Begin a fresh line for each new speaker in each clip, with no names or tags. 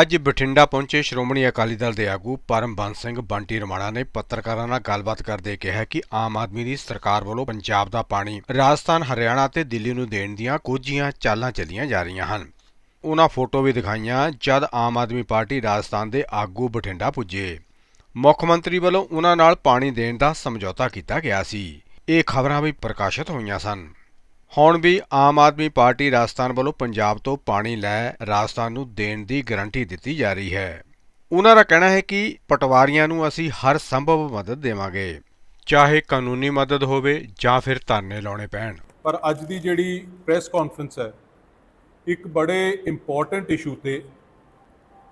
ਅੱਜ ਬਠਿੰਡਾ ਪਹੁੰਚੇ ਸ਼੍ਰੋਮਣੀ ਅਕਾਲੀ ਦਲ ਦੇ ਆਗੂ ਪਰਮਬੰਸ ਸਿੰਘ ਬੰਟੀ ਰਮਾਣਾ ਨੇ ਪੱਤਰਕਾਰਾਂ ਨਾਲ ਗੱਲਬਾਤ ਕਰਦੇ ਕਿਹਾ ਕਿ ਆਮ ਆਦਮੀ ਦੀ ਸਰਕਾਰ ਵੱਲੋਂ ਪੰਜਾਬ ਦਾ ਪਾਣੀ ਰਾਜਸਥਾਨ, ਹਰਿਆਣਾ ਤੇ ਦਿੱਲੀ ਨੂੰ ਦੇਣ ਦੀਆਂ ਕੋਝੀਆਂ ਚਾਲਾਂ ਚੱਲੀਆਂ ਜਾ ਰਹੀਆਂ ਹਨ। ਉਹਨਾਂ ਫੋਟੋ ਵੀ ਦਿਖਾਈਆਂ ਜਦ ਆਮ ਆਦਮੀ ਪਾਰਟੀ ਰਾਜਸਥਾਨ ਦੇ ਆਗੂ ਬਠਿੰਡਾ ਪੁੱਜੇ। ਮੁੱਖ ਮੰਤਰੀ ਵੱਲੋਂ ਉਹਨਾਂ ਨਾਲ ਪਾਣੀ ਦੇਣ ਦਾ ਸਮਝੌਤਾ ਕੀਤਾ ਗਿਆ ਸੀ। ਇਹ ਖਬਰਾਂ ਵੀ ਪ੍ਰਕਾਸ਼ਿਤ ਹੋਈਆਂ ਸਨ। ਹੁਣ ਵੀ ਆਮ ਆਦਮੀ ਪਾਰਟੀ ਰਾਜਸਥਾਨ ਵੱਲੋਂ ਪੰਜਾਬ ਤੋਂ ਪਾਣੀ ਲੈ ਰਾਜਸਥਾਨ ਨੂੰ ਦੇਣ ਦੀ ਗਾਰੰਟੀ ਦਿੱਤੀ ਜਾ ਰਹੀ ਹੈ। ਉਹਨਾਂ ਦਾ ਕਹਿਣਾ ਹੈ ਕਿ ਪਟਵਾਰੀਆਂ ਨੂੰ ਅਸੀਂ ਹਰ ਸੰਭਵ ਮਦਦ ਦੇਵਾਂਗੇ, ਚਾਹੇ ਕਾਨੂੰਨੀ ਮਦਦ ਹੋਵੇ ਜਾਂ ਫਿਰ ਧਰਨੇ ਲਾਉਣੇ ਪੈਣ।
ਪਰ ਅੱਜ ਦੀ ਜਿਹੜੀ ਪ੍ਰੈਸ ਕਾਨਫਰੰਸ ਹੈ, ਇੱਕ ਬੜੇ ਇੰਪੋਰਟੈਂਟ ਇਸ਼ੂ ਤੇ,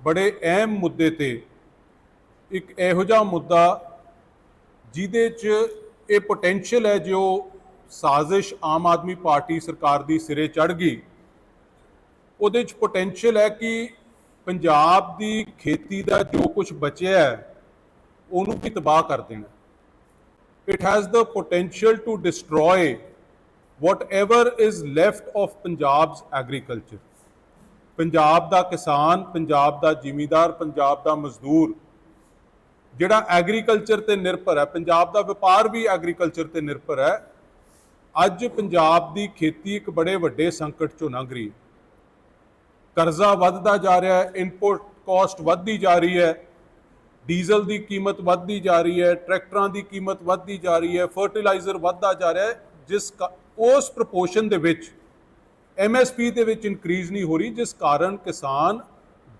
ਬੜੇ ਅਹਿਮ ਮੁੱਦੇ ਤੇ, ਇੱਕ ਇਹੋ ਜਿਹਾ ਮੁੱਦਾ ਜਿਹਦੇ 'ਚ ਇਹ ਪੋਟੈਂਸ਼ੀਅਲ ਹੈ ਜੋ ਸਾਜ਼ਿਸ਼ ਆਮ ਆਦਮੀ ਪਾਰਟੀ ਸਰਕਾਰ ਦੀ ਸਿਰੇ ਚੜ ਗਈ ਉਹਦੇ 'ਚ ਪੋਟੈਂਸ਼ੀਅਲ ਹੈ ਕਿ ਪੰਜਾਬ ਦੀ ਖੇਤੀ ਦਾ ਜੋ ਕੁਝ ਬਚਿਆ ਹੈ, ਉਹਨੂੰ ਵੀ ਤਬਾਹ ਕਰ ਦੇਣਾ it has the potential to destroy whatever is left of Punjab's agriculture. Punjab ਦਾ ਕਿਸਾਨ, ਪੰਜਾਬ ਦਾ ਜ਼ਿਮੀਂਦਾਰ, ਪੰਜਾਬ ਦਾ ਮਜ਼ਦੂਰ, ਜਿਹੜਾ ਐਗਰੀਕਲਚਰ ਤੇ ਨਿਰਭਰ ਹੈ, ਪੰਜਾਬ ਦਾ ਵਪਾਰ ਵੀ ਐਗਰੀਕਲਚਰ ਤੇ ਨਿਰਭਰ ਹੈ ਅੱਜ ਪੰਜਾਬ ਦੀ ਖੇਤੀ ਇੱਕ ਬੜੇ ਵੱਡੇ ਸੰਕਟ ਚੋਂ ਲੰਘ ਰਹੀ ਹੈ। ਕਰਜ਼ਾ ਵੱਧਦਾ ਜਾ ਰਿਹਾ ਹੈ ਇਨਪੁਟ ਕਾਸਟ ਵੱਧਦੀ ਜਾ ਰਹੀ ਹੈ, ਡੀਜ਼ਲ ਦੀ ਕੀਮਤ ਵੱਧਦੀ ਜਾ ਰਹੀ ਹੈ, ਟਰੈਕਟਰਾਂ ਦੀ ਕੀਮਤ ਵੱਧਦੀ ਜਾ ਰਹੀ ਹੈ ਫਰਟੀਲਾਈਜ਼ਰ ਵੱਧਦਾ ਜਾ ਰਿਹਾ ਹੈ, ਜਿਸ ਕਾ- ਉਸ ਪ੍ਰਪੋਰਸ਼ਨ ਦੇ ਵਿੱਚ ਐਮਐਸਪੀ ਦੇ ਵਿੱਚ ਇਨਕਰੀਜ਼ ਨਹੀਂ ਹੋ ਰਹੀ, ਜਿਸ ਕਾਰਨ ਕਿਸਾਨ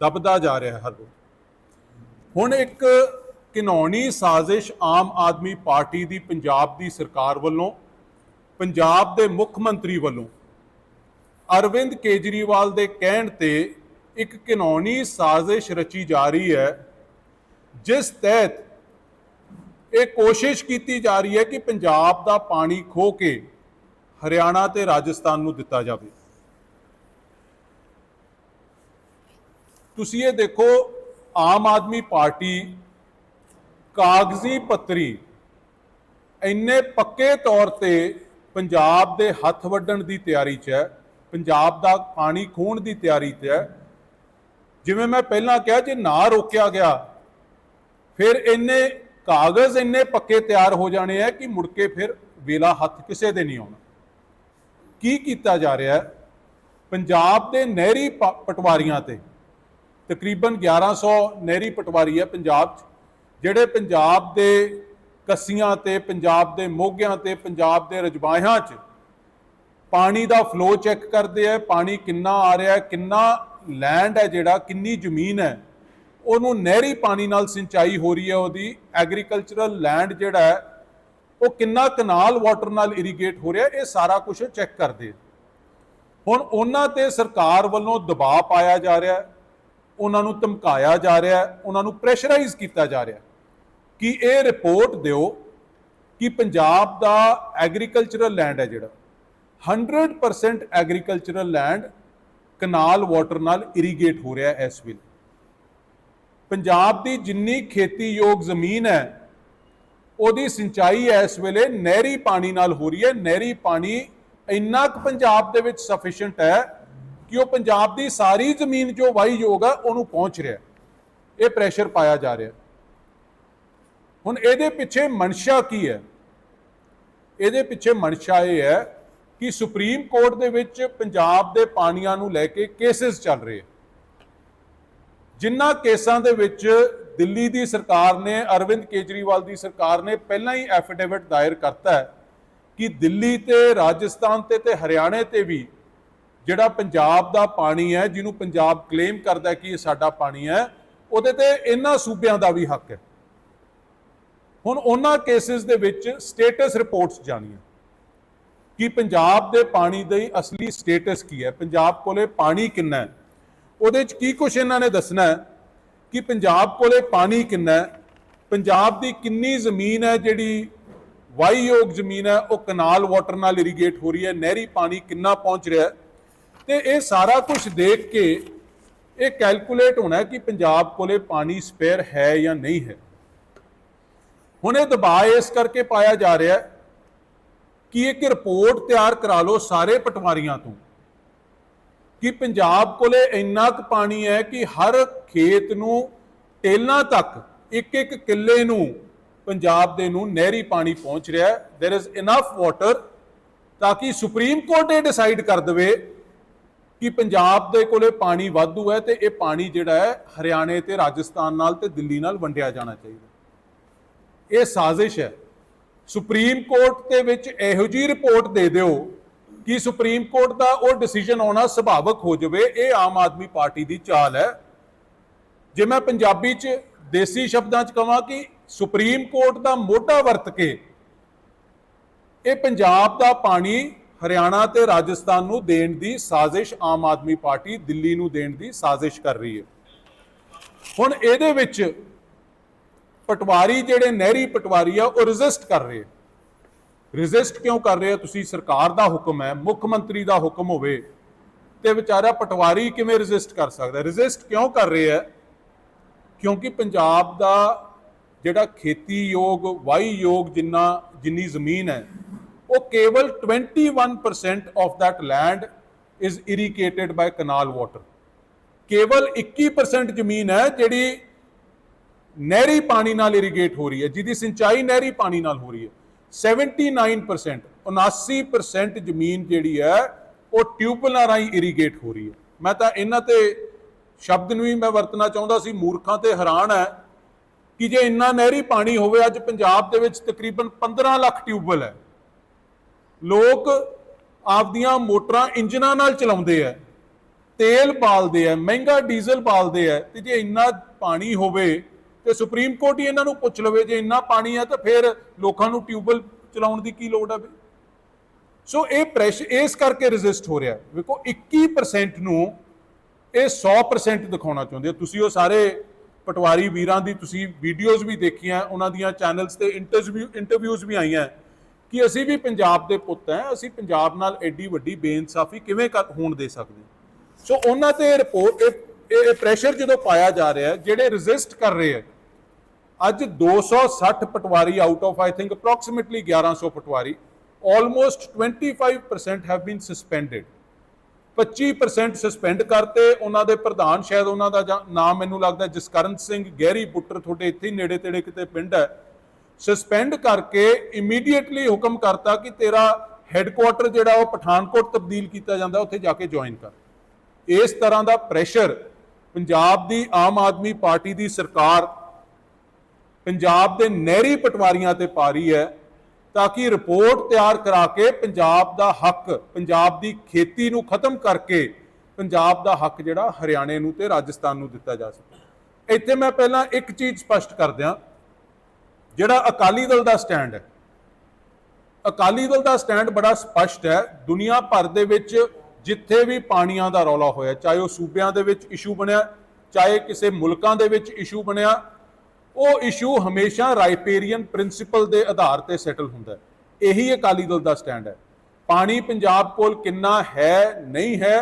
ਦਬਦਾ ਜਾ ਰਿਹਾ ਹੈ ਹਰ ਰੋਜ਼। ਹੁਣ ਇੱਕ ਘਿਨੌਣੀ ਸਾਜ਼ਿਸ਼ ਆਮ ਆਦਮੀ ਪਾਰਟੀ ਦੀ ਪੰਜਾਬ ਦੀ ਸਰਕਾਰ ਵੱਲੋਂ ਪੰਜਾਬ ਦੇ ਮੁੱਖ ਮੰਤਰੀ ਵੱਲੋਂ ਅਰਵਿੰਦ ਕੇਜਰੀਵਾਲ ਦੇ ਕਹਿਣ ਤੇ ਇੱਕ ਘਿਨੌਣੀ ਸਾਜ਼ਿਸ਼ ਰਚੀ ਜਾ ਰਹੀ ਹੈ, ਜਿਸ ਤਹਿਤ ਇਹ ਕੋਸ਼ਿਸ਼ ਕੀਤੀ ਜਾ ਰਹੀ ਹੈ ਕਿ ਪੰਜਾਬ ਦਾ ਪਾਣੀ ਖੋ ਕੇ ਹਰਿਆਣਾ ਤੇ ਰਾਜਸਥਾਨ ਨੂੰ ਦਿੱਤਾ ਜਾਵੇ। ਤੁਸੀਂ ਇਹ ਦੇਖੋ, ਆਮ ਆਦਮੀ ਪਾਰਟੀ ਕਾਗਜ਼ੀ ਪੱਤਰੀ ਇੰਨੇ ਪੱਕੇ ਤੌਰ ਤੇ ਪੰਜਾਬ ਦੇ ਹੱਥ ਵੱਢਣ ਦੀ ਤਿਆਰੀ 'ਚ ਹੈ, ਪੰਜਾਬ ਦਾ ਪਾਣੀ ਖੋਣ ਦੀ ਤਿਆਰੀ 'ਚ ਹੈ। ਜਿਵੇਂ ਮੈਂ ਪਹਿਲਾਂ ਕਿਹਾ, ਜੇ ਨਾ ਰੋਕਿਆ ਗਿਆ, ਫਿਰ ਇੰਨੇ ਕਾਗਜ਼ ਇੰਨੇ ਪੱਕੇ ਤਿਆਰ ਹੋ ਜਾਣੇ ਆ ਕਿ ਮੁੜ ਕੇ ਫਿਰ ਵੇਲਾ ਹੱਥ ਕਿਸੇ ਦੇ ਨਹੀਂ ਆਉਣਾ। ਕੀ ਕੀਤਾ ਜਾ ਰਿਹਾ ਹੈ? ਪੰਜਾਬ ਦੇ ਨਹਿਰੀ ਪ- ਪਟਵਾਰੀਆਂ ਤੇ ਤਕਰੀਬਨ 1100 ਨਹਿਰੀ ਪਟਵਾਰੀ ਹੈ ਪੰਜਾਬ 'ਚ, ਜਿਹੜੇ ਪੰਜਾਬ ਦੇ ਕੱਸੀਆਂ ਤੇ ਪੰਜਾਬ ਦੇ ਮੋਗਿਆਂ ਤੇ ਪੰਜਾਬ ਦੇ ਰਜਵਾਹਿਆਂ 'ਚ ਪਾਣੀ ਦਾ ਫਲੋ ਚੈੱਕ ਕਰਦੇ ਆ, ਪਾਣੀ ਕਿੰਨਾ ਆ ਰਿਹਾ, ਕਿੰਨਾ ਲੈਂਡ ਹੈ ਜਿਹੜਾ, ਕਿੰਨੀ ਜ਼ਮੀਨ ਹੈ, ਉਹਨੂੰ ਨਹਿਰੀ ਪਾਣੀ ਨਾਲ ਸਿੰਚਾਈ ਹੋ ਰਹੀ ਹੈ ਉਹਦੀ ਐਗਰੀਕਲਚਰਲ ਲੈਂਡ ਜਿਹੜਾ ਹੈ, ਉਹ ਕਿੰਨਾ ਕਨਾਲ ਵਾਟਰ ਨਾਲ ਇਰੀਗੇਟ ਹੋ ਰਿਹਾ, ਇਹ ਸਾਰਾ ਕੁਝ ਚੈੱਕ ਕਰਦੇ ਹੁਣ ਉਹਨਾਂ ਤੇ ਸਰਕਾਰ ਵੱਲੋਂ ਦਬਾਅ ਪਾਇਆ ਜਾ ਰਿਹਾ ਹੈ ਉਹਨਾਂ ਨੂੰ ਧਮਕਾਇਆ ਜਾ ਰਿਹਾ ਹੈ ਉਹਨਾਂ ਨੂੰ ਪ੍ਰੈਸ਼ਰਾਈਜ਼ ਕੀਤਾ ਜਾ ਰਿਹਾ। ਹੈ ਕਿ ਇਹ ਰਿਪੋਰਟ ਦਿਓ ਕਿ ਪੰਜਾਬ ਦਾ ਐਗਰੀਕਲਚਰਲ ਲੈਂਡ ਹੈ ਜਿਹੜਾ 100% ਐਗਰੀਕਲਚਰਲ ਲੈਂਡ ਕਨਾਲ ਵਾਟਰ ਨਾਲ ਇਰੀਗੇਟ ਹੋ ਰਿਹਾ ਹੈ ਇਸ ਵੇਲੇ ਪੰਜਾਬ ਦੀ ਜਿੰਨੀ ਖੇਤੀਯੋਗ ਜ਼ਮੀਨ ਹੈ, ਉਹਦੀ ਸਿੰਚਾਈ ਇਸ ਵੇਲੇ ਨਹਿਰੀ ਪਾਣੀ ਨਾਲ ਹੋ ਰਹੀ ਹੈ ਨਹਿਰੀ ਪਾਣੀ ਇੰਨਾ ਕੁ ਪੰਜਾਬ ਦੇ ਵਿੱਚ ਸਫੀਸ਼ੀਐਂਟ ਹੈ ਕਿ ਉਹ ਪੰਜਾਬ ਦੀ ਸਾਰੀ ਜ਼ਮੀਨ ਜੋ ਵਾਹੀਯੋਗ ਹੈ ਉਹਨੂੰ ਪਹੁੰਚ ਰਿਹਾ ਹੈ। ਇਹ ਪ੍ਰੈਸ਼ਰ ਪਾਇਆ ਜਾ ਰਿਹਾ ਹੈ। ਹੁਣ ਇਹਦੇ ਪਿੱਛੇ ਮਨਸ਼ਾ ਕੀ ਹੈ? ਇਹਦੇ ਪਿੱਛੇ ਮਨਸ਼ਾ ਇਹ ਹੈ ਕਿ ਸੁਪਰੀਮ ਕੋਰਟ ਦੇ ਵਿੱਚ ਪੰਜਾਬ ਦੇ ਪਾਣੀਆਂ ਨੂੰ ਲੈ ਕੇ ਕੇਸਿਸ ਚੱਲ ਰਹੇ ਜਿਨ੍ਹਾਂ ਕੇਸਾਂ ਦੇ ਵਿੱਚ ਦਿੱਲੀ ਦੀ ਸਰਕਾਰ ਨੇ, ਅਰਵਿੰਦ ਕੇਜਰੀਵਾਲ ਦੀ ਸਰਕਾਰ ਨੇ ਪਹਿਲਾਂ ਹੀ ਐਫੀਡੇਵਿਟ ਦਾਇਰ ਕਰਤਾ ਹੈ ਕਿ ਦਿੱਲੀ ਤੇ ਰਾਜਸਥਾਨ ਤੇ ਤੇ ਹਰਿਆਣੇ ਤੇ ਵੀ ਜਿਹੜਾ ਪੰਜਾਬ ਦਾ ਪਾਣੀ ਹੈ, ਜਿਹਨੂੰ ਪੰਜਾਬ ਕਲੇਮ ਕਰਦਾ ਕਿ ਇਹ ਸਾਡਾ ਪਾਣੀ ਹੈ, ਉਹਦੇ ਤੇ ਇਹਨਾਂ ਸੂਬਿਆਂ ਦਾ ਵੀ ਹੱਕ ਹੈ। ਹੁਣ ਉਹਨਾਂ ਕੇਸਿਸ ਦੇ ਵਿੱਚ ਸਟੇਟਸ ਰਿਪੋਰਟਸ ਜਾਣੀਆਂ। ਕਿ ਪੰਜਾਬ ਦੇ ਪਾਣੀ ਦੀ ਅਸਲੀ ਸਟੇਟਸ ਕੀ ਹੈ? ਪੰਜਾਬ ਕੋਲੇ ਪਾਣੀ ਕਿੰਨਾ ਹੈ? ਉਹਦੇ ਚ ਕੀ ਕੁਝ ਇਹਨਾਂ ਨੇ ਦੱਸਣਾ ਹੈ? ਕਿ ਪੰਜਾਬ ਕੋਲੇ ਪਾਣੀ ਕਿੰਨਾ ਹੈ? ਪੰਜਾਬ ਦੀ ਕਿੰਨੀ ਜ਼ਮੀਨ ਹੈ ਜਿਹੜੀ ਵਾਹੀਯੋਗ ਜ਼ਮੀਨ ਹੈ? ਉਹ ਕਨਾਲ ਵਾਟਰ ਨਾਲ ਇਰੀਗੇਟ ਹੋ ਰਹੀ ਹੈ। ਨਹਿਰੀ ਪਾਣੀ ਕਿੰਨਾ ਪਹੁੰਚ ਰਿਹਾ ਹੈ? ਤੇ ਇਹ ਸਾਰਾ ਕੁਝ ਦੇਖ ਕੇ ਇਹ ਕੈਲਕੂਲੇਟ ਹੋਣਾ ਕਿ ਪੰਜਾਬ ਕੋਲੇ ਪਾਣੀ ਸਪੇਅਰ ਹੈ ਜਾਂ ਨਹੀਂ ਹੈ। ਹੁਣ ਇਹ ਦਬਾਅ ਇਸ ਕਰਕੇ ਪਾਇਆ ਜਾ ਰਿਹਾ ਹੈ ਕਿ ਇੱਕ ਰਿਪੋਰਟ ਤਿਆਰ ਕਰਾ ਲਓ ਸਾਰੇ ਪਟਵਾਰੀਆਂ ਤੋਂ ਕਿ ਪੰਜਾਬ ਕੋਲੇ ਇੰਨਾ ਕੁ ਪਾਣੀ ਹੈ ਕਿ ਹਰ ਖੇਤ ਨੂੰ ਟੇਲਾਂ ਤੱਕ ਇੱਕ ਇੱਕ ਕਿੱਲੇ ਨੂੰ ਪੰਜਾਬ ਦੇ ਨੂੰ ਨਹਿਰੀ ਪਾਣੀ ਪਹੁੰਚ ਰਿਹਾ ਹੈ देयर इज ਇਨਫ ਵਾਟਰ ਤਾਂ ਕਿ ਸੁਪਰੀਮ ਕੋਰਟ ਇਹ ਡਿਸਾਈਡ ਕਰ ਦੇਵੇ ਕਿ ਪੰਜਾਬ ਦੇ ਕੋਲੇ ਪਾਣੀ ਵਾਧੂ ਹੈ ਤੇ ਇਹ ਪਾਣੀ ਜਿਹੜਾ ਹੈ ਹਰਿਆਣੇ ਤੇ ਰਾਜਸਥਾਨ ਨਾਲ ਤੇ ਦਿੱਲੀ ਨਾਲ ਵੰਡਿਆ ਜਾਣਾ ਚਾਹੀਦਾ ਇਹ ਸਾਜ਼ਿਸ਼ ਹੈ। ਸੁਪਰੀਮ ਕੋਰਟ ਦੇ ਵਿੱਚ ਇਹੋ ਜੀ ਰਿਪੋਰਟ ਦੇ ਦਿਓ ਕਿ ਸੁਪਰੀਮ ਕੋਰਟ ਦਾ ਉਹ ਡਿਸੀਜਨ ਆਉਣਾ ਸੁਭਾਵਕ ਹੋ ਜਾਵੇ। ਇਹ ਆਮ ਆਦਮੀ ਪਾਰਟੀ ਦੀ ਚਾਲ ਹੈ। ਜੇ ਮੈਂ ਪੰਜਾਬੀ ਚ ਦੇਸੀ ਸ਼ਬਦਾਂ ਚ ਕਹਾਂ ਕਿ ਸੁਪਰੀਮ ਕੋਰਟ ਦਾ ਮੋਢਾ ਵਰਤ ਕੇ ਇਹ ਪੰਜਾਬ ਦਾ ਪਾਣੀ ਹਰਿਆਣਾ ਤੇ ਰਾਜਸਥਾਨ ਨੂੰ ਦੇਣ ਦੀ ਸਾਜ਼ਿਸ਼ ਆਮ ਆਦਮੀ ਪਾਰਟੀ ਦਿੱਲੀ ਨੂੰ ਦੇਣ ਦੀ ਸਾਜ਼ਿਸ਼ ਕਰ ਰਹੀ ਹੈ। ਹੁਣ ਇਹਦੇ ਵਿੱਚ ਪਟਵਾਰੀ ਜਿਹੜੇ ਨਹਿਰੀ ਪਟਵਾਰੀ ਆ, ਉਹ ਰੈਜ਼ਿਸਟ ਕਰ ਰਹੇ ਰੈਜ਼ਿਸਟ ਕਿਉਂ ਕਰ ਰਹੇ ਆ? ਤੁਸੀਂ ਸਰਕਾਰ ਦਾ ਹੁਕਮ ਹੈ, ਮੁੱਖ ਮੰਤਰੀ ਦਾ ਹੁਕਮ ਹੋਵੇ ਤੇ ਵਿਚਾਰਾ ਪਟਵਾਰੀ ਕਿਵੇਂ ਰੈਜ਼ਿਸਟ ਕਰ ਸਕਦਾ ਰੈਜ਼ਿਸਟ ਕਿਉਂ ਕਰ ਰਹੇ ਆ? ਕਿਉਂਕਿ ਪੰਜਾਬ ਦਾ ਜਿਹੜਾ ਖੇਤੀ ਯੋਗ ਵਾਈ ਯੋਗ ਜਿੰਨਾ, ਜਿੰਨੀ ਜ਼ਮੀਨ ਹੈ, ਉਹ ਕੇਵਲ 21% of that land is irrigated by canal water ਕੇਵਲ 21% ਜ਼ਮੀਨ ਹੈ ਜਿਹੜੀ ਨਹਿਰੀ ਪਾਣੀ ਨਾਲ ਇਰੀਗੇਟ ਹੋ ਰਹੀ ਹੈ, ਜਿਹਦੀ ਸਿੰਚਾਈ ਨਹਿਰੀ ਪਾਣੀ ਨਾਲ ਹੋ ਰਹੀ ਹੈ। 79% 79% ਜ਼ਮੀਨ ਜਿਹੜੀ ਹੈ, ਉਹ ਟਿਊਬਵੈੱਲਾਂ ਰਾਹੀਂ ਇਰੀਗੇਟ ਹੋ ਰਹੀ ਹੈ। ਮੈਂ ਤਾਂ ਇਹਨਾਂ ਤੇ ਸ਼ਬਦ ਨੂੰ ਹੀ ਮੈਂ ਵਰਤਣਾ ਚਾਹੁੰਦਾ ਸੀ, ਮੂਰਖਾਂ ਤੇ ਹੈਰਾਨ ਹੈ ਕਿ ਜੇ ਇੰਨਾ ਨਹਿਰੀ ਪਾਣੀ ਹੋਵੇ, ਅੱਜ ਪੰਜਾਬ ਦੇ ਵਿੱਚ ਤਕਰੀਬਨ 15 ਲੱਖ ਟਿਊਬਵੈੱਲ ਹੈ। ਲੋਕ ਆਪਦੀਆਂ ਮੋਟਰਾਂ ਇੰਜਨਾਂ ਨਾਲ ਚਲਾਉਂਦੇ ਆ ਤੇਲ ਪਾਲਦੇ ਆ ਮਹਿੰਗਾ ਡੀਜ਼ਲ ਪਾਲਦੇ ਆ ਤੇ ਜੇ ਇੰਨਾ ਪਾਣੀ ਹੋਵੇ ਤੇ ਸੁਪਰੀਮ ਕੋਰਟ ਹੀ ਇਹਨਾਂ ਨੂੰ ਪੁੱਛ ਲਵੇ ਜੇ ਇੰਨਾ ਪਾਣੀ ਹੈ ਤਾਂ ਫਿਰ ਲੋਕਾਂ ਨੂੰ ਟਿਊਬਵੈੱਲ ਚਲਾਉਣ ਦੀ ਕੀ ਲੋੜ ਹੈ ਬਈ? ਸੋ ਇਹ ਪ੍ਰੈਸ਼ਰ ਇਸ ਕਰਕੇ ਰੈਜ਼ਿਸਟ ਹੋ ਰਿਹਾ। ਵੇਖੋ 21% ਨੂੰ ਇਹ 100% ਦਿਖਾਉਣਾ ਚਾਹੁੰਦੇ ਹੋ ਤੁਸੀਂ ਉਹ ਸਾਰੇ ਪਟਵਾਰੀ ਵੀਰਾਂ ਦੀ, ਤੁਸੀਂ ਵੀਡੀਓਜ਼ ਵੀ ਦੇਖੀਆਂ, ਉਹਨਾਂ ਦੀਆਂ ਚੈਨਲਸ ਤੇ ਇੰਟਰਵਿਊ ਇੰਟਰਵਿਊਜ਼ ਵੀ ਆਈਆਂ। ਕਿ ਅਸੀਂ ਵੀ ਪੰਜਾਬ ਦੇ ਪੁੱਤ ਹਾਂ ਅਸੀਂ ਪੰਜਾਬ ਨਾਲ ਐਡੀ ਵੱਡੀ ਬੇਇਨਸਾਫੀ ਕਿਵੇਂ ਕਰ- ਹੋਣ ਦੇ ਸਕਦੇ ਸੋ ਉਹਨਾਂ ਤੇ ਰਿਪੋਰਟ ਇਹ ਇਹ ਪ੍ਰੈਸ਼ਰ ਜਦੋਂ ਪਾਇਆ ਜਾ ਰਿਹਾ, ਜਿਹੜੇ ਰੈਜ਼ਿਸਟ ਕਰ ਰਹੇ ਹੈ ਅੱਜ 260 patwari out of I think approximately 1100 patwari almost 25% have been suspended 25% suspend ਕਰਤੇ, ਉਹਨਾਂ ਦੇ ਪ੍ਰਧਾਨ ਸ਼ਾਇਦ ਉਹਨਾਂ ਦਾ ਜਾਂ- ਨਾਮ ਮੈਨੂੰ ਲੱਗਦਾ ਜਸਕਰਨ ਸਿੰਘ ਗਹਿਰੀ ਪੁੱਟਰ ਤੁਹਾਡੇ ਇੱਥੇ ਹੀ ਨੇੜੇ ਤੇੜੇ ਕਿਤੇ ਪਿੰਡ ਹੈ। ਸਸਪੈਂਡ ਕਰਕੇ ਇਮੀਡੀਏਟਲੀ ਹੁਕਮ ਕਰਤਾ ਕਿ ਤੇਰਾ ਹੈੱਡਕੁਆਟਰ ਜਿਹੜਾ ਉਹ ਪਠਾਨਕੋਟ ਤਬਦੀਲ ਕੀਤਾ ਜਾਂਦਾ, ਉੱਥੇ ਜਾ ਕੇ ਜੁਆਇਨ ਕਰ। ਇਸ ਤਰ੍ਹਾਂ ਦਾ ਪ੍ਰੈਸ਼ਰ ਪੰਜਾਬ ਦੀ ਆਮ ਆਦਮੀ ਪਾਰਟੀ ਦੀ ਸਰਕਾਰ ਪੰਜਾਬ ਦੇ ਨਹਿਰੀ ਪਟਵਾਰੀਆਂ ਤੇ ਪਾ ਰਹੀ ਹੈ ਤਾਂ ਕਿ ਰਿਪੋਰਟ ਤਿਆਰ ਕਰਾ ਕੇ ਪੰਜਾਬ ਦਾ ਹੱਕ, ਪੰਜਾਬ ਦੀ ਖੇਤੀ ਨੂੰ ਖਤਮ ਕਰਕੇ ਪੰਜਾਬ ਦਾ ਹੱਕ ਜਿਹੜਾ ਹਰਿਆਣੇ ਨੂੰ ਤੇ ਰਾਜਸਥਾਨ ਨੂੰ ਦਿੱਤਾ ਜਾ ਸਕੇ। ਇੱਥੇ ਮੈਂ ਪਹਿਲਾਂ ਇੱਕ ਚੀਜ਼ ਸਪਸ਼ਟ ਕਰ ਦਿਆਂ, ਜਿਹੜਾ ਅਕਾਲੀ ਦਲ ਦਾ ਸਟੈਂਡ ਹੈ। ਅਕਾਲੀ ਦਲ ਦਾ ਸਟੈਂਡ ਬੜਾ ਸਪਸ਼ਟ ਹੈ, ਦੁਨੀਆ ਭਰ ਦੇ ਵਿੱਚ ਜਿੱਥੇ ਵੀ ਪਾਣੀਆਂ ਦਾ ਰੌਲਾ ਹੋਇਆ, ਚਾਹੇ ਉਹ ਸੂਬਿਆਂ ਦੇ ਵਿੱਚ ਇਸ਼ੂ ਬਣਿਆ, ਚਾਹੇ ਕਿਸੇ ਮੁਲਕਾਂ ਦੇ ਵਿੱਚ ਇਸ਼ੂ ਬਣਿਆ ਉਹ ਇਸ਼ੂ ਹਮੇਸ਼ਾ ਰਾਈਪੇਰੀਅਨ ਪ੍ਰਿੰਸੀਪਲ ਦੇ ਆਧਾਰ ਤੇ ਸੈਟਲ ਹੁੰਦਾ ਹੈ। ਇਹੀ ਅਕਾਲੀ ਦਲ ਦਾ ਸਟੈਂਡ ਹੈ। ਪਾਣੀ ਪੰਜਾਬ ਕੋਲ ਕਿੰਨਾ ਹੈ, ਨਹੀਂ ਹੈ,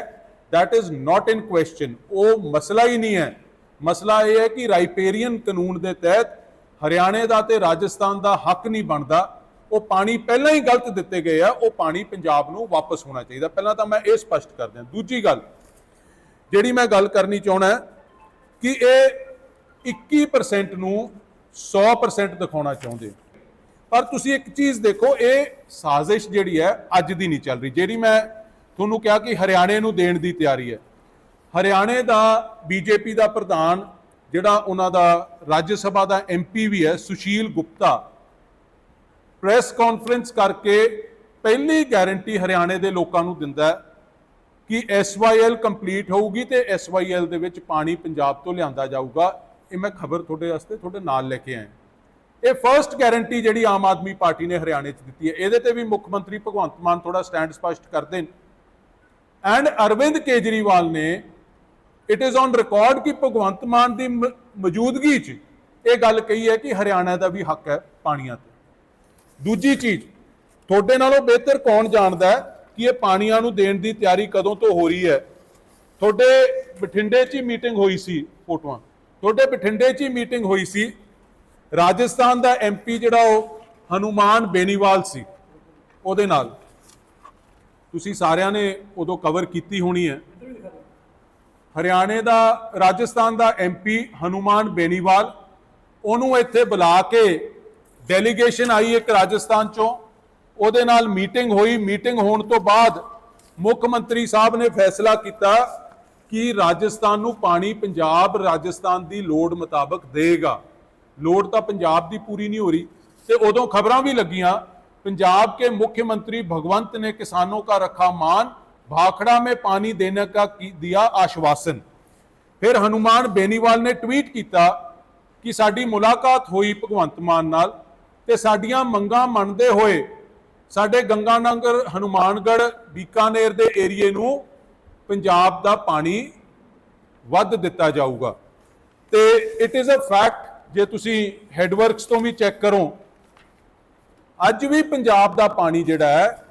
that is not in question ਉਹ ਮਸਲਾ ਹੀ ਨਹੀਂ ਹੈ। ਮਸਲਾ ਇਹ ਹੈ ਕਿ ਰਾਈਪੇਰੀਅਨ ਕਾਨੂੰਨ ਦੇ ਤਹਿਤ ਹਰਿਆਣੇ ਦਾ ਤੇ ਰਾਜਸਥਾਨ ਦਾ ਹੱਕ ਨਹੀਂ ਬਣਦਾ। ਉਹ ਪਾਣੀ ਪਹਿਲਾਂ ਹੀ ਗਲਤ ਦਿੱਤੇ ਗਏ ਆ। ਉਹ ਪਾਣੀ ਪੰਜਾਬ ਨੂੰ ਵਾਪਸ ਹੋਣਾ ਚਾਹੀਦਾ। ਪਹਿਲਾਂ ਤਾਂ ਮੈਂ ਇਹ ਸਪਸ਼ਟ ਕਰ ਦਿਆਂ। ਦੂਜੀ ਗੱਲ, ਜਿਹੜੀ ਮੈਂ ਗੱਲ ਕਰਨੀ ਚਾਹਣਾ ਕਿ ਇਹ 21% ਨੂੰ 100% ਦਿਖਾਉਣਾ ਚਾਹੁੰਦੇ ਪਰ ਤੁਸੀਂ ਇੱਕ ਚੀਜ਼ ਦੇਖੋ, ਇਹ ਸਾਜ਼ਿਸ਼ ਜਿਹੜੀ ਹੈ, ਅੱਜ ਦੀ ਨਹੀਂ ਚੱਲ ਰਹੀ। ਜਿਹੜੀ ਮੈਂ ਤੁਹਾਨੂੰ ਕਿਹਾ ਕਿ ਹਰਿਆਣੇ ਨੂੰ ਦੇਣ ਦੀ ਤਿਆਰੀ ਹੈ। ਹਰਿਆਣੇ ਦਾ ਬੀਜੇਪੀ ਦਾ ਪ੍ਰਧਾਨ, ਜਿਹੜਾ ਉਹਨਾਂ ਦਾ ਰਾਜ ਸਭਾ ਦਾ ਐਮਪੀ ਵੀ ਹੈ, ਸੁਸ਼ੀਲ ਗੁਪਤਾ, ਪ੍ਰੈਸ ਕਾਨਫਰੰਸ ਕਰਕੇ ਪਹਿਲੀ ਗਾਰੰਟੀ ਹਰਿਆਣੇ ਦੇ ਲੋਕਾਂ ਨੂੰ ਦਿੰਦਾ ਹੈ ਕਿ SYL ਕੰਪਲੀਟ ਹੋਊਗੀ ਤੇ SYL ਦੇ ਵਿੱਚ ਪਾਣੀ ਪੰਜਾਬ ਤੋਂ ਲਿਆਂਦਾ ਜਾਊਗਾ। ਇਹ ਮੈਂ ਖਬਰ ਤੁਹਾਡੇ ਵਾਸਤੇ ਤੁਹਾਡੇ ਨਾਲ ਲੈ ਕੇ ਆਇਆ। ਇਹ ਫਰਸਟ ਗਾਰੰਟੀ ਜਿਹੜੀ ਆਮ ਆਦਮੀ ਪਾਰਟੀ ਨੇ ਹਰਿਆਣੇ 'ਚ ਦਿੱਤੀ ਹੈ, ਇਹਦੇ ਤੇ ਵੀ ਮੁੱਖ ਮੰਤਰੀ ਭਗਵੰਤ ਮਾਨ ਥੋੜਾ ਸਟੈਂਡ ਸਪਸ਼ਟ ਕਰਦੇ ਨੇ ਐਂਡ ਅਰਵਿੰਦ ਕੇਜਰੀਵਾਲ ਨੇ ਇਟ ਇਜ਼ ਔਨ ਰਿਕਾਰਡ ਕਿ ਭਗਵੰਤ ਮਾਨ ਦੀ ਮ- ਮੌਜੂਦਗੀ 'ਚ ਇਹ ਗੱਲ ਕਹੀ ਹੈ ਕਿ ਹਰਿਆਣਾ ਦਾ ਵੀ ਹੱਕ ਹੈ ਪਾਣੀਆਂ ਤੇ। ਦੂਜੀ ਚੀਜ਼, ਤੁਹਾਡੇ ਨਾਲੋਂ ਬਿਹਤਰ ਕੌਣ ਜਾਣਦਾ ਹੈ ਕਿ ਇਹ ਪਾਣੀਆਂ ਨੂੰ ਦੇਣ ਦੀ ਤਿਆਰੀ ਕਦੋਂ ਤੋਂ ਹੋ ਰਹੀ ਹੈ? ਤੁਹਾਡੇ ਬਠਿੰਡੇ 'ਚ ਹੀ ਮੀਟਿੰਗ ਹੋਈ ਸੀ, ਫੋਟੋਆਂ। ਤੁਹਾਡੇ ਬਠਿੰਡੇ 'ਚ ਹੀ ਮੀਟਿੰਗ ਹੋਈ ਸੀ। ਰਾਜਸਥਾਨ ਦਾ ਐਮਪੀ ਜਿਹੜਾ ਉਹ ਹਨੂਮਾਨ ਬੇਨੀਵਾਲ ਸੀ, ਉਹਦੇ ਨਾਲ। ਤੁਸੀਂ ਸਾਰਿਆਂ ਨੇ ਉਦੋਂ ਕਵਰ ਕੀਤੀ ਹੋਣੀ ਹੈ। ਹਰਿਆਣੇ ਦਾ, ਰਾਜਸਥਾਨ ਦਾ ਐਮਪੀ ਹਨੂਮਾਨ ਬੇਨੀਵਾਲ, ਉਹਨੂੰ ਇੱਥੇ ਬੁਲਾ ਕੇ ਡੈਲੀਗੇਸ਼ਨ ਆਈ ਇੱਕ ਰਾਜਸਥਾਨ ਚੋਂ। ਉਹਦੇ ਨਾਲ ਮੀਟਿੰਗ ਹੋਈ। ਮੀਟਿੰਗ ਹੋਣ ਤੋਂ ਬਾਅਦ ਮੁੱਖ ਮੰਤਰੀ ਸਾਹਿਬ ਨੇ ਫੈਸਲਾ ਕੀਤਾ ਕਿ ਰਾਜਸਥਾਨ ਨੂੰ ਪਾਣੀ ਪੰਜਾਬ ਰਾਜਸਥਾਨ ਦੀ ਲੋੜ ਮੁਤਾਬਕ ਦੇਗਾ ਲੋੜ ਤਾਂ ਪੰਜਾਬ ਦੀ ਪੂਰੀ ਨਹੀਂ ਹੋ ਰਹੀ ਤੇ ਉਦੋਂ ਖਬਰਾਂ ਵੀ ਲੱਗੀਆਂ पंजाब के मुख्यमंत्री भगवंत ने किसानों का रखा मान भाखड़ा में पानी देने का की- दिया आश्वासन ਫਿਰ ਹਨੂਮਾਨ ਬੇਨੀਵਾਲ ਨੇ ਟਵੀਟ ਕੀਤਾ ਕਿ ਸਾਡੀ ਮੁਲਾਕਾਤ ਹੋਈ ਭਗਵੰਤ ਮਾਨ ਨਾਲ ਤੇ ਸਾਡੀਆਂ ਮੰਗਾਂ ਮੰਨਦੇ ਹੋਏ ਸਾਡੇ ਗੰਗਾਨਗਰ ਹਨੂਮਾਨਗੜ੍ਹ ਬੀਕਾਨੇਰ ਦੇ ਏਰੀਏ ਨੂੰ ਪੰਜਾਬ ਦਾ ਪਾਣੀ ਵੱਧ ਦਿੱਤਾ ਜਾਊਗਾ। ਤੇ ਇਟ ਇਜ਼ ਅ ਫੈਕਟ ਜੇ ਤੁਸੀਂ ਹੈਡਵਰਕਸ ਤੋਂ ਵੀ ਚੈੱਕ ਕਰੋ, ਅੱਜ ਵੀ ਪੰਜਾਬ ਦਾ ਪਾਣੀ ਜਿਹੜਾ ਹੈ,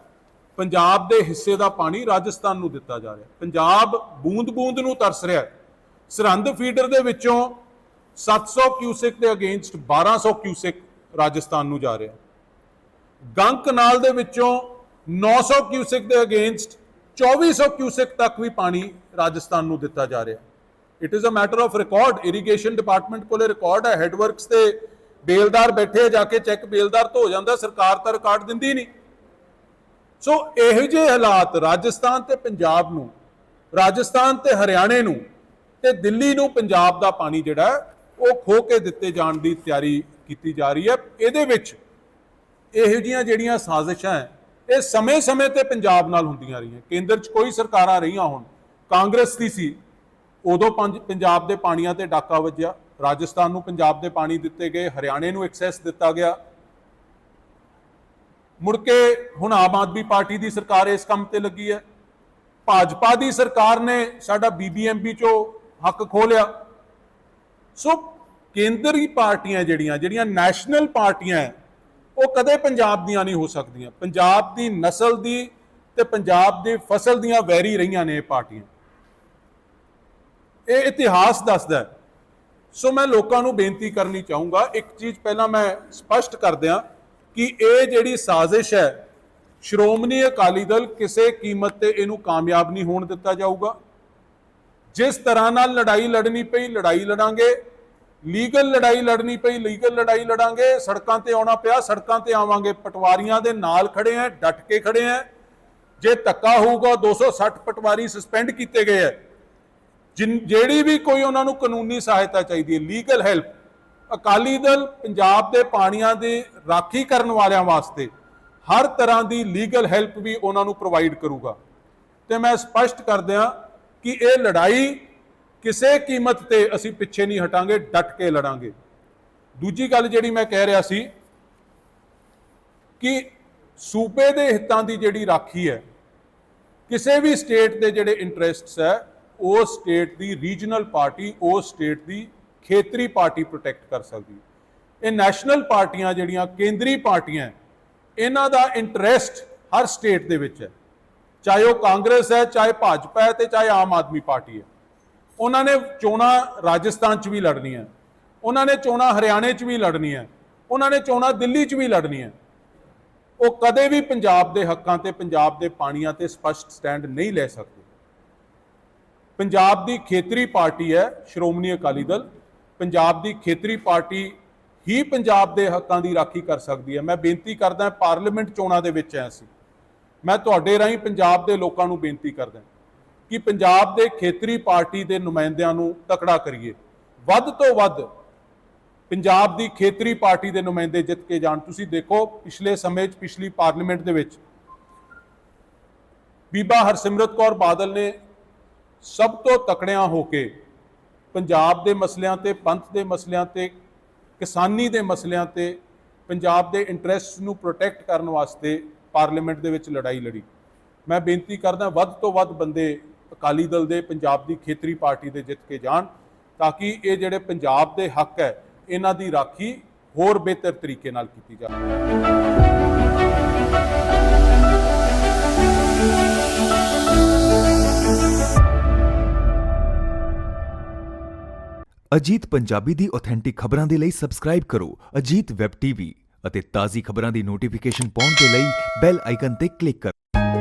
ਪੰਜਾਬ ਦੇ ਹਿੱਸੇ ਦਾ ਪਾਣੀ ਰਾਜਸਥਾਨ ਨੂੰ ਦਿੱਤਾ ਜਾ ਰਿਹਾ। ਪੰਜਾਬ ਬੂੰਦ-ਬੂੰਦ ਨੂੰ ਤਰਸ ਰਿਹਾ ਸਰਹੰਦ ਫੀਡਰ ਦੇ ਵਿੱਚੋਂ 700 ਕਿਊਸਿਕ ਦੇ ਅਗੇਂਸਟ 1200 ਕਿਊਸਿਕ ਰਾਜਸਥਾਨ ਨੂੰ ਜਾ ਰਿਹਾ। ਗੰਗ ਕਨਾਲ ਦੇ ਵਿੱਚੋਂ 900 ਕਿਊਸਿਕ ਦੇ ਅਗੇਂਸਟ 2400 ਕਿਊਸਿਕ ਤੱਕ ਵੀ ਪਾਣੀ ਰਾਜਸਥਾਨ ਨੂੰ ਦਿੱਤਾ ਜਾ ਰਿਹਾ। It is a matter of record irrigation department ਕੋਲੇ ਰਿਕਾਰਡ ਹੈ। ਹੈਡਵਰਕਸ ਤੇ ਬੇਲਦਾਰ ਬੈਠੇ ਜਾ ਕੇ ਚੈੱਕ ਬੇਲਦਾਰ ਤੋਂ ਹੋ ਜਾਂਦਾ, ਸਰਕਾਰ ਤਾਂ ਰਿਕਾਰਡ ਦਿੰਦੀ ਨਹੀਂ। ਸੋ ਇਹੋ ਜਿਹੇ ਹਾਲਾਤ ਰਾਜਸਥਾਨ ਤੇ ਪੰਜਾਬ ਨੂੰ, ਰਾਜਸਥਾਨ ਤੇ ਹਰਿਆਣੇ ਨੂੰ ਤੇ ਦਿੱਲੀ ਨੂੰ ਪੰਜਾਬ ਦਾ ਪਾਣੀ ਜਿਹੜਾ ਉਹ ਖੋ ਕੇ ਦਿੱਤੇ ਜਾਣ ਦੀ ਤਿਆਰੀ ਕੀਤੀ ਜਾ ਰਹੀ ਹੈ। ਇਹਦੇ ਵਿੱਚ ਇਹੋ ਜੀਆਂ ਜਿਹੜੀਆਂ ਸਾਜ਼ਿਸ਼ਾਂ ਹੈ ਇਹ ਸਮੇਂ-ਸਮੇਂ ਤੇ ਪੰਜਾਬ ਨਾਲ ਹੁੰਦੀਆਂ ਰਹੀਆਂ। ਕੇਂਦਰ 'ਚ ਕੋਈ ਸਰਕਾਰਾਂ ਰਹੀਆਂ ਹੁਣ। ਕਾਂਗਰਸ ਦੀ ਸੀ। ਉਦੋਂ ਪੰਜ- ਪੰਜਾਬ ਦੇ ਪਾਣੀਆਂ ਤੇ ਡਾਕਾ ਵੱਜਿਆ। ਰਾਜਸਥਾਨ ਨੂੰ ਪੰਜਾਬ ਦੇ ਪਾਣੀ ਦਿੱਤੇ ਗਏ। ਹਰਿਆਣੇ ਨੂੰ ਐਕਸੈਸ ਦਿੱਤਾ ਗਿਆ। ਮੁੜ ਕੇ ਹੁਣ ਆਮ ਆਦਮੀ ਪਾਰਟੀ ਦੀ ਸਰਕਾਰ ਇਸ ਕੰਮ ਤੇ ਲੱਗੀ ਹੈ। ਭਾਜਪਾ ਦੀ ਸਰਕਾਰ ਨੇ ਸਾਡਾ ਬੀਬੀਐਮਬੀ ਚੋਂ ਹੱਕ ਖੋਹ ਲਿਆ ਸੋ ਕੇਂਦਰੀ ਪਾਰਟੀਆਂ ਜਿਹੜੀਆਂ ਜਿਹੜੀਆਂ ਨੈਸ਼ਨਲ ਪਾਰਟੀਆਂ ਹੈ, ਉਹ ਕਦੇ ਪੰਜਾਬ ਦੀਆਂ ਨਹੀਂ ਹੋ ਸਕਦੀਆਂ। ਪੰਜਾਬ ਦੀ ਨਸਲ ਦੀ ਤੇ ਪੰਜਾਬ ਦੀ ਫਸਲ ਦੀਆਂ ਵੈਰੀ ਰਹੀਆਂ ਨੇ ਇਹ ਪਾਰਟੀਆਂ। ਇਹ ਇਤਿਹਾਸ ਦੱਸਦਾ ਸੋ ਮੈਂ ਲੋਕਾਂ ਨੂੰ ਬੇਨਤੀ ਕਰਨੀ ਚਾਹੂੰਗਾ, ਇੱਕ ਚੀਜ਼ ਪਹਿਲਾਂ ਮੈਂ ਸਪਸ਼ਟ ਕਰ ਦਿਆਂ ਕਿ ਇਹ ਜਿਹੜੀ ਸਾਜ਼ਿਸ਼ ਹੈ, ਸ਼੍ਰੋਮਣੀ ਅਕਾਲੀ ਦਲ ਕਿਸੇ ਕੀਮਤ ਤੇ ਇਹਨੂੰ ਕਾਮਯਾਬ ਨਹੀਂ ਹੋਣ ਦਿੱਤਾ ਜਾਊਗਾ। ਜਿਸ ਤਰ੍ਹਾਂ ਨਾਲ ਲੜਾਈ ਲੜਨੀ ਪਈ, ਲੜਾਈ ਲੜਾਂਗੇ ਲੀਗਲ ਲੜਾਈ ਲੜਨੀ ਪਈ, ਲੀਗਲ ਲੜਾਈ ਲੜਾਂਗੇ, ਸੜਕਾਂ ਤੇ ਆਉਣਾ ਪਿਆ, ਸੜਕਾਂ ਤੇ ਆਵਾਂਗੇ। ਪਟਵਾਰੀਆਂ ਦੇ ਨਾਲ ਖੜੇ ਆ, ਡਟ ਕੇ ਖੜੇ ਆ। ਜੇ ਧੱਕਾ ਹੋਊਗਾ 260 ਪਟਵਾਰੀ ਸਸਪੈਂਡ ਕੀਤੇ ਗਏ ਹੈ ਜਿਨ- ਜਿਹੜੀ ਵੀ ਕੋਈ ਉਹਨਾਂ ਨੂੰ ਕਾਨੂੰਨੀ ਸਹਾਇਤਾ ਚਾਹੀਦੀ ਹੈ, ਲੀਗਲ ਹੈਲਪ। ਅਕਾਲੀ ਦਲ ਪੰਜਾਬ ਦੇ ਪਾਣੀਆਂ ਦੀ ਰਾਖੀ ਕਰਨ ਵਾਲਿਆਂ ਵਾਸਤੇ ਹਰ ਤਰ੍ਹਾਂ ਦੀ ਲੀਗਲ ਹੈਲਪ ਵੀ ਉਹਨਾਂ ਨੂੰ ਪ੍ਰੋਵਾਈਡ ਕਰੂਗਾ। ਤੇ ਮੈਂ ਸਪਸ਼ਟ ਕਰ ਦਿਆਂ ਕਿ ਇਹ ਲੜਾਈ ਕਿਸੇ ਕੀਮਤ ਤੇ ਅਸੀਂ ਪਿੱਛੇ ਨਹੀਂ ਹਟਾਂਗੇ, ਡਟ ਕੇ ਲੜਾਂਗੇ। ਦੂਜੀ ਗੱਲ ਜਿਹੜੀ ਮੈਂ ਕਹਿ ਰਿਹਾ ਸੀ ਕਿ ਸੂਬੇ ਦੇ ਹਿੱਤਾਂ ਦੀ ਜਿਹੜੀ ਰਾਖੀ ਹੈ, ਕਿਸੇ ਵੀ ਸਟੇਟ ਦੇ ਜਿਹੜੇ ਇੰਟਰਸਟਸ ਹੈ, ਉਹ ਸਟੇਟ ਦੀ ਰੀਜਨਲ ਪਾਰਟੀ ਉਹ ਸਟੇਟ ਦੀ ਖੇਤਰੀ ਪਾਰਟੀ ਪ੍ਰੋਟੈਕਟ ਕਰ ਸਕਦੀ ਇਹ ਨੈਸ਼ਨਲ ਪਾਰਟੀਆਂ ਜਿਹੜੀਆਂ ਕੇਂਦਰੀ ਪਾਰਟੀਆਂ ਇਹਨਾਂ ਦਾ ਇੰਟਰਸਟ ਹਰ ਸਟੇਟ ਦੇ ਵਿੱਚ ਹੈ। ਚਾਹੇ ਉਹ ਕਾਂਗਰਸ ਹੈ, ਚਾਹੇ ਭਾਜਪਾ ਹੈ ਤੇ ਚਾਹੇ ਆਮ ਆਦਮੀ ਪਾਰਟੀ ਹੈ। ਉਹਨਾਂ ਨੇ ਚੋਣਾਂ ਰਾਜਸਥਾਨ 'ਚ ਵੀ ਲੜਨੀਆਂ ਉਹਨਾਂ ਨੇ ਚੋਣਾਂ ਹਰਿਆਣੇ 'ਚ ਵੀ ਲੜਨੀਆਂ ਉਹਨਾਂ ਨੇ ਚੋਣਾਂ ਦਿੱਲੀ 'ਚ ਵੀ ਲੜਨੀਆਂ ਉਹ ਕਦੇ ਵੀ ਪੰਜਾਬ ਦੇ ਹੱਕਾਂ ਤੇ, ਪੰਜਾਬ ਦੇ ਪਾਣੀਆਂ ਤੇ ਸਪਸ਼ਟ ਸਟੈਂਡ ਨਹੀਂ ਲੈ ਸਕਦੇ। ਪੰਜਾਬ ਦੀ ਖੇਤਰੀ ਪਾਰਟੀ ਹੈ ਸ਼੍ਰੋਮਣੀ ਅਕਾਲੀ ਦਲ। ਪੰਜਾਬ ਦੀ ਖੇਤਰੀ ਪਾਰਟੀ ਹੀ ਪੰਜਾਬ ਦੇ ਹੱਕਾਂ ਦੀ ਰਾਖੀ ਕਰ ਸਕਦੀ ਹੈ। ਮੈਂ ਬੇਨਤੀ ਕਰਦਾ ਪਾਰਲੀਮੈਂਟ ਚੋਣਾਂ ਦੇ ਵਿੱਚ ਐ ਸੀ। ਮੈਂ ਤੁਹਾਡੇ ਰਾਹੀਂ ਪੰਜਾਬ ਦੇ ਲੋਕਾਂ ਨੂੰ ਬੇਨਤੀ ਕਰਦਾ ਕਿ ਪੰਜਾਬ ਦੇ ਖੇਤਰੀ ਪਾਰਟੀ ਦੇ ਨੁਮਾਇੰਦਿਆਂ ਨੂੰ ਤਕੜਾ ਕਰੀਏ। ਵੱਧ ਤੋਂ ਵੱਧ ਪੰਜਾਬ ਦੀ ਖੇਤਰੀ ਪਾਰਟੀ ਦੇ ਨੁਮਾਇੰਦੇ ਜਿੱਤ ਕੇ ਜਾਣ। ਤੁਸੀਂ ਦੇਖੋ, ਪਿਛਲੇ ਸਮੇਂ 'ਚ, ਪਿਛਲੀ ਪਾਰਲੀਮੈਂਟ ਦੇ ਵਿੱਚ ਬੀਬਾ ਹਰਸਿਮਰਤ ਕੌਰ ਬਾਦਲ ਨੇ ਸਭ ਤੋਂ ਤਕੜਿਆਂ ਹੋ ਕੇ ਪੰਜਾਬ ਦੇ ਮਸਲਿਆਂ ਤੇ, ਪੰਥ ਦੇ ਮਸਲਿਆਂ ਤੇ, ਕਿਸਾਨੀ ਦੇ ਮਸਲਿਆਂ ਤੇ ਪੰਜਾਬ ਦੇ ਇੰਟਰਸਟ ਨੂੰ ਪ੍ਰੋਟੈਕਟ ਕਰਨ ਵਾਸਤੇ ਪਾਰਲੀਮੈਂਟ ਦੇ ਵਿੱਚ ਲੜਾਈ ਲੜੀ। ਮੈਂ ਬੇਨਤੀ ਕਰਦਾ, ਵੱਧ ਤੋਂ ਵੱਧ ਬੰਦੇ ਅਕਾਲੀ ਦਲ ਦੇ ਪੰਜਾਬ ਦੀ ਖੇਤਰੀ ਪਾਰਟੀ ਦੇ ਜਿੱਤ ਕੇ ਜਾਣ ਤਾਂ ਕਿ ਇਹ ਜਿਹੜੇ ਪੰਜਾਬ ਦੇ ਹੱਕ ਹੈ, ਇਹਨਾਂ ਦੀ ਰਾਖੀ ਹੋਰ ਬਿਹਤਰ ਤਰੀਕੇ ਨਾਲ ਕੀਤੀ ਜਾਵੇ
ਅਜੀਤ ਪੰਜਾਬੀ ਦੀ ਆਥੈਂਟਿਕ ਖਬਰਾਂ ਦੇ ਲਈ ਸਬਸਕ੍ਰਾਈਬ ਕਰੋ ਅਜੀਤ ਵੈਬ ਟੀਵੀ ਅਤੇ ਤਾਜ਼ੀ ਖਬਰਾਂ ਦੀ ਨੋਟੀਫਿਕੇਸ਼ਨ ਪਾਉਣ ਦੇ ਲਈ ਬੈਲ ਆਈਕਨ ਤੇ ਕਲਿੱਕ ਕਰੋ।